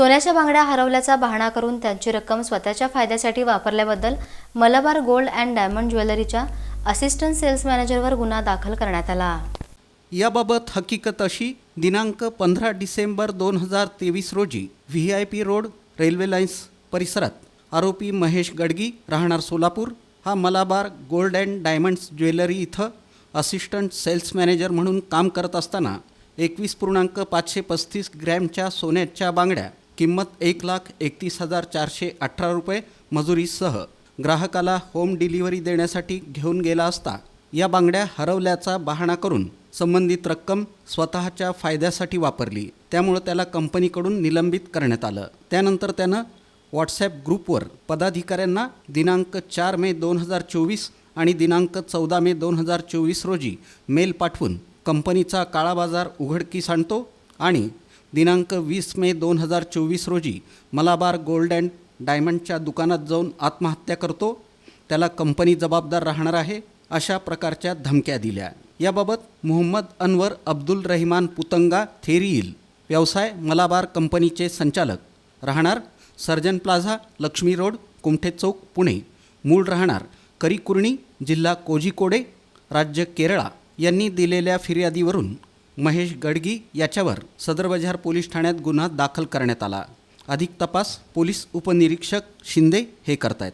सोन्याच्या बांगड्या हरवल्याचा बहाणा करून त्यांची रक्कम स्वतःच्या फायद्यासाठी वापरल्याबद्दल मलबार गोल्ड अँड डायमंड ज्वेलरीच्या असिस्टंट सेल्स मॅनेजरवर गुन्हा दाखल करण्यात आला. याबाबत हकीकत अशी दिनांक पंधरा डिसेंबर दोन हजार तेवीस रोजी V I P road railway lines परिसरात आरोपी महेश गडगी राहणार सोलापूर हा Malabar gold and diamonds jewellery इथं असिस्टंट सेल्स मॅनेजर म्हणून काम करत असताना एकवीस पूर्णांक पाचशे पस्तीस ग्रॅमच्या सोन्याच्या बांगड्या किंमत एक लाख एकतीस हजार चारशे अठरा रुपये मजुरीसह ग्राहकाला होम डिलिव्हरी देण्यासाठी घेऊन गेला असता या बांगड्या हरवल्याचा बहाणा करून संबंधित रक्कम स्वतःच्या फायद्यासाठी वापरली. त्यामुळं त्याला कंपनीकडून निलंबित करण्यात आलं. त्यानंतर त्यानं व्हॉट्सॲप ग्रुपवर पदाधिकाऱ्यांना दिनांक चार मे दोन हजार चोवीस आणि दिनांक चौदा मे दोन हजार चोवीस रोजी मेल पाठवून कंपनीचा काळा बाजार उघडकीस आणतो आणि दिनांक वीस मे दोन हजार चोवीस रोजी मलाबार गोल्ड अँड डायमंडच्या दुकानात जाऊन आत्महत्या करतो. त्याला कंपनी जबाबदार राहणार आहे अशा प्रकारच्या धमक्या दिल्या. याबाबत मोहम्मद अनवर अब्दुल रहिमान पुतंगा थेरीईल व्यवसाय मलाबार कंपनीचे संचालक. राहणार सर्जन प्लाझा लक्ष्मी रोड कुमठे चौक पुणे. मूळ राहणार करीकुर्णी जिल्हा कोझिकोडे राज्य केरळा यांनी दिलेल्या फिर्यादीवरून महेश गडगी याच्यावर सदरबजार पोलीस ठाण्यात गुन्हा दाखल करण्यात आला. अधिक तपास पोलीस उपनिरीक्षक शिंदे हे करतायत.